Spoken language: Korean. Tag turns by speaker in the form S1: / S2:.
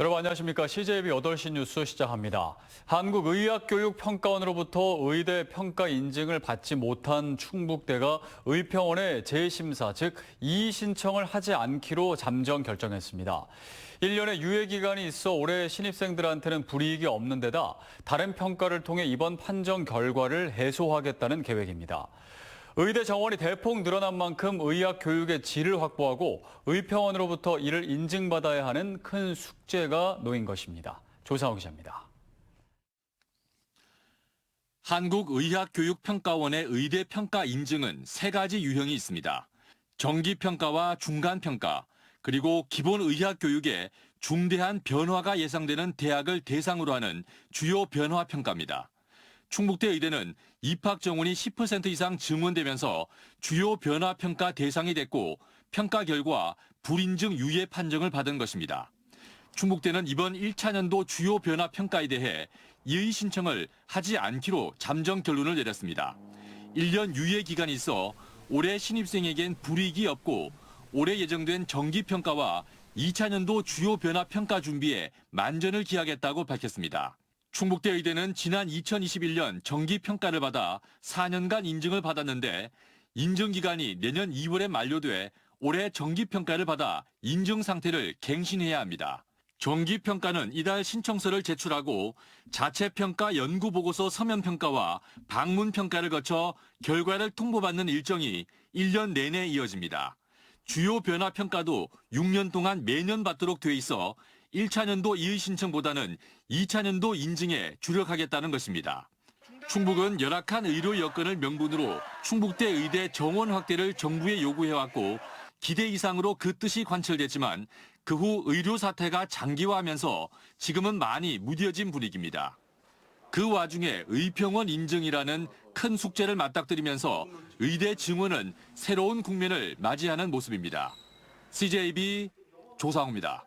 S1: 여러분 안녕하십니까. CJB 8시 뉴스 시작합니다. 한국의학교육평가원으로부터 의대 평가 인증을 받지 못한 충북대가 의평원에 재심사, 즉 이의신청을 하지 않기로 잠정 결정했습니다. 1년의 유예 기간이 있어 올해 신입생들한테는 불이익이 없는 데다 다른 평가를 통해 이번 판정 결과를 해소하겠다는 계획입니다. 의대 정원이 대폭 늘어난 만큼 의학 교육의 질을 확보하고 의평원으로부터 이를 인증받아야 하는 큰 숙제가 놓인 것입니다. 조상호 기자입니다.
S2: 한국의학교육평가원의 의대 평가 인증은 세 가지 유형이 있습니다. 정기 평가와 중간 평가, 그리고 기본 의학 교육에 중대한 변화가 예상되는 대학을 대상으로 하는 주요 변화 평가입니다. 충북대 의대는 입학 정원이 10% 이상 증원되면서 주요 변화 평가 대상이 됐고 평가 결과 불인증 유예 판정을 받은 것입니다. 충북대는 이번 1차 년도 주요 변화 평가에 대해 이의 신청을 하지 않기로 잠정 결론을 내렸습니다. 1년 유예 기간이 있어 올해 신입생에겐 불이익이 없고 올해 예정된 정기 평가와 2차 년도 주요 변화 평가 준비에 만전을 기하겠다고 밝혔습니다. 충북대 의대는 지난 2021년 정기 평가를 받아 4년간 인증을 받았는데 인증 기간이 내년 2월에 만료돼 올해 정기 평가를 받아 인증 상태를 갱신해야 합니다. 정기 평가는 이달 신청서를 제출하고 자체 평가 연구 보고서 서면 평가와 방문 평가를 거쳐 결과를 통보받는 일정이 1년 내내 이어집니다. 주요 변화 평가도 6년 동안 매년 받도록 돼 있어 1차 년도 이의 신청보다는 2차 년도 인증에 주력하겠다는 것입니다. 충북은 열악한 의료 여건을 명분으로 충북대 의대 정원 확대를 정부에 요구해왔고 기대 이상으로 그 뜻이 관철됐지만 그 후 의료 사태가 장기화하면서 지금은 많이 무뎌진 분위기입니다. 그 와중에 의평원 인증이라는 큰 숙제를 맞닥뜨리면서 의대 증원은 새로운 국면을 맞이하는 모습입니다. CJB 조상우입니다.